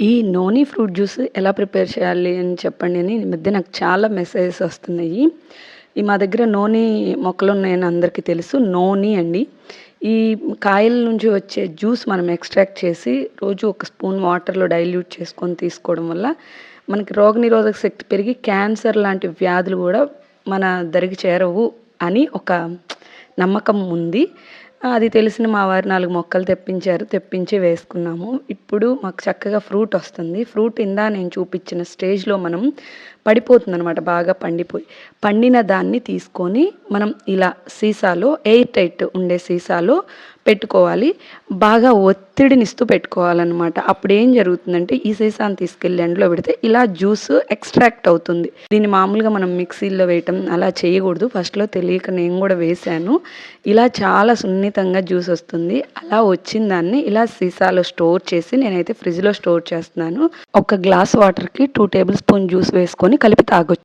ఈ noni fruit juice ఎలా prepare చేయాలి అని చెప్పండి అని ఈ మధ్య నాకు చాలా మెసేజెస్ వస్తున్నాయి. ఈ మా దగ్గర నోని మొక్కలు ఉన్నాయని అందరికీ తెలుసు. నోని అండి. ఈ కాయల నుంచి వచ్చే జ్యూస్ మనం ఎక్స్ట్రాక్ట్ చేసి రోజు ఒక స్పూన్ వాటర్లో డైల్యూట్ చేసుకొని తీసుకోవడం వల్ల మనకి రోగనిరోధక శక్తి పెరిగి క్యాన్సర్ లాంటి వ్యాధులు కూడా మన దరికి చేరవు అని ఒక నమ్మకం ఉంది. అది తెలిసిన మా వారు నాలుగు మొక్కలు తెప్పించారు తెప్పించి వేసుకున్నాము. ఇప్పుడు మాకు చక్కగా ఫ్రూట్ వస్తుంది. ఫ్రూట్ ఇందా నేను చూపించిన స్టేజ్లో మనం పడిపోతుంది అనమాట బాగా పండిపోయి. పండిన దాన్ని తీసుకొని మనం ఇలా సీసాలో ఎయిర్ టైట్ ఉండే సీసాలో పెట్టుకోవాలి. బాగా ఒత్తిడినిస్తూ పెట్టుకోవాలన్నమాట. అప్పుడు ఏం జరుగుతుందంటే ఈ సీసాని తీసుకెళ్ళి ఎండలో పెడితే ఇలా జ్యూస్ ఎక్స్ట్రాక్ట్ అవుతుంది. దీన్ని మామూలుగా మనం మిక్సీలో వేయటం అలా చేయకూడదు. ఫస్ట్లో తెలియక నేను కూడా వేశాను. ఇలా చాలా ఖచ్చితంగా జ్యూస్ వస్తుంది. అలా వచ్చిన దాన్ని ఇలా సీసాలో స్టోర్ చేసి నేనైతే ఫ్రిడ్జ్లో స్టోర్ చేస్తున్నాను. ఒక గ్లాస్ వాటర్కి టూ టేబుల్ స్పూన్ జ్యూస్ వేసుకొని కలిపి తాగొచ్చు.